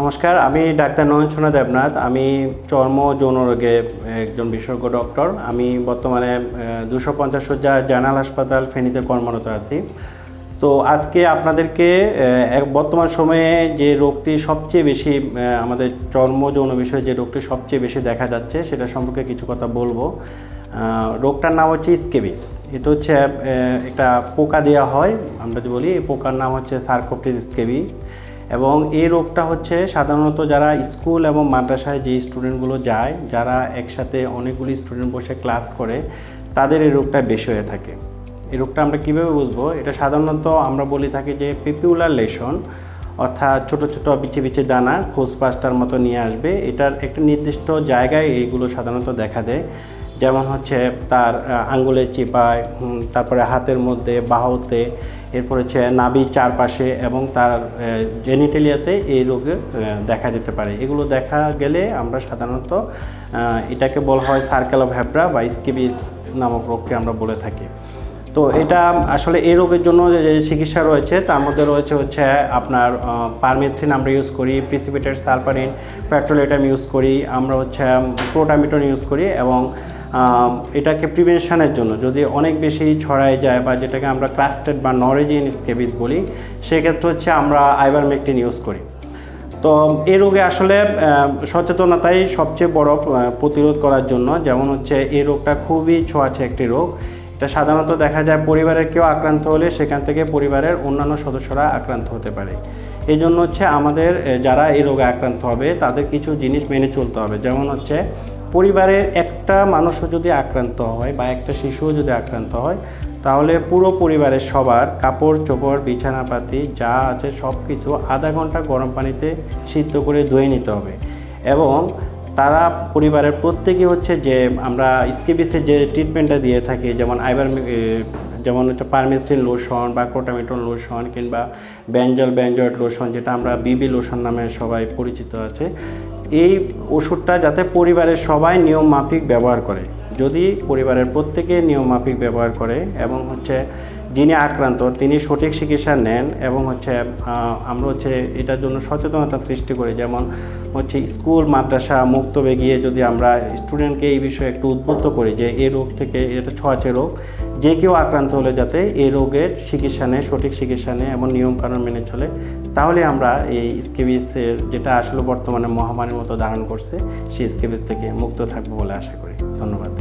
নমস্কার, আমি ডাক্তার নয়ন সোনা দেবনাথ। আমি চর্ম যৌন রোগে একজন বিশেষজ্ঞ ডক্টর। আমি বর্তমানে দুশো পঞ্চাশ শয্যা জেনারেল হাসপাতাল ফেনীতে কর্মরত আছি। তো আজকে আপনাদেরকে বর্তমান সময়ে যে রোগটি সবচেয়ে বেশি আমাদের চর্ম যৌন বিষয়ে যে রোগটি সবচেয়ে বেশি দেখা যাচ্ছে, সেটা সম্পর্কে কিছু কথা বলব। রোগটার নাম হচ্ছে স্কেবিস এটা হচ্ছে একটা পোকা দেওয়া হয়, আমরা যদি বলি, এই পোকার নাম হচ্ছে সার্কোপটিস স্কেবি এবং এই রোগটা হচ্ছে সাধারণত যারা স্কুল এবং মাদ্রাসায় যে স্টুডেন্টগুলো যায়, যারা একসাথে অনেকগুলি স্টুডেন্ট বসে ক্লাস করে, তাদের এই রোগটা বেশি হয়ে থাকে। এই রোগটা আমরা কীভাবে বুঝব? এটা সাধারণত আমরা বলি থাকি যে পেপিউলার লেশন, অর্থাৎ ছোট ছোট বিচে বিচে দানা খোঁজ পাঁচটার মতো নিয়ে আসবে। এটার একটা নির্দিষ্ট জায়গায় এইগুলো সাধারণত দেখা দেয়। যেমন হচ্ছে তার আঙ্গুলের চিপায় তারপরে হাতের মধ্যে বাহুতে, এরপর হচ্ছে নাভির চারপাশে এবং তার জেনিটেলিয়াতে এই রোগে দেখা যেতে পারে। এগুলো দেখা গেলে আমরা সাধারণত এটাকে বলা হয় সার্কেল অফ হ্যাব্রা বা স্কিবিস নামক রোগকে আমরা বলে থাকি। তো এটা আসলে এই রোগের জন্য যে চিকিৎসা রয়েছে, তার মধ্যে রয়েছে হচ্ছে আপনার পারমেথ্রিন আমরা ইউজ করি প্রিসিপিটেড সালফারিন, পেট্রোলেটাম ইউজ করি, আমরা হচ্ছে প্রোটামিটন ইউজ করি এবং এটাকে প্রিভেনশনের জন্য, যদি অনেক বেশি ছড়ায় যায় বা যেটাকে আমরা ক্লাস্টেড বা নরেজিন স্কেবিস বলি, সেক্ষেত্রে হচ্ছে আমরা আইভারমেকটিন ইউজ করি। তো এই রোগে আসলে সচেতনতাই সবচেয়ে বড় প্রতিরোধ করার জন্য। যেমন হচ্ছে, এই রোগটা খুবই ছোঁয়াছে একটি রোগ। এটা সাধারণত দেখা যায় পরিবারের কেউ আক্রান্ত হলে সেখান থেকে পরিবারের অন্যান্য সদস্যরা আক্রান্ত হতে পারে। এই জন্য হচ্ছে আমাদের যারা এই রোগে আক্রান্ত হবে, তাদের কিছু জিনিস মেনে চলতে হবে। যেমন হচ্ছে পরিবারের একটা মানুষও যদি আক্রান্ত হয় বা একটা শিশুও যদি আক্রান্ত হয়, তাহলে পুরো পরিবারের সবার কাপড়, চোপড়, বিছানাপাতি যা আছে সব কিছু আধা ঘণ্টা গরম পানিতে সিদ্ধ করে ধুয়ে নিতে হবে। এবং তারা পরিবারের প্রত্যেকে হচ্ছে যে আমরা স্কিবিসের যে ট্রিটমেন্টটা দিয়ে থাকি, যেমন আইবার যেমন হচ্ছে পারমেস্ট্রিন লোশন বা কোটামিটন লোশন কিংবা ব্যাঞ্জল ব্যাঞ্জয়েড লোশন, যেটা আমরা বিবি লোশন নামে সবাই পরিচিত আছে এই ওষুধটা যাতে পরিবারের সবাই নিয়ম মাফিক ব্যবহার করে। যদি পরিবারের প্রত্যেকে নিয়ম মাফিক ব্যবহার করে এবং হচ্ছে যিনি আক্রান্ত, তিনি সঠিক চিকিৎসা নেন এবং হচ্ছে আমরা হচ্ছে এটার জন্য সচেতনতা সৃষ্টি করি। যেমন হচ্ছে স্কুল, মাদ্রাসা মুক্তবে গিয়ে যদি আমরা স্টুডেন্টকে এই বিষয়ে একটু উদ্বুদ্ধ করি যে এই রোগ থেকে এটা ছোঁয়াচে রোগ, যে কেউ আক্রান্ত হলে যাতে এই রোগের চিকিৎসা নেয়, সঠিক চিকিৎসা নেয় এবং নিয়মকানুন মেনে চলে, তাহলে আমরা এই স্কেবিসের যেটা আসলে বর্তমানে মহামারীর মতো ধারণ করছে, সেই স্কেবিস থেকে মুক্ত থাকব বলে আশা করি। ধন্যবাদ।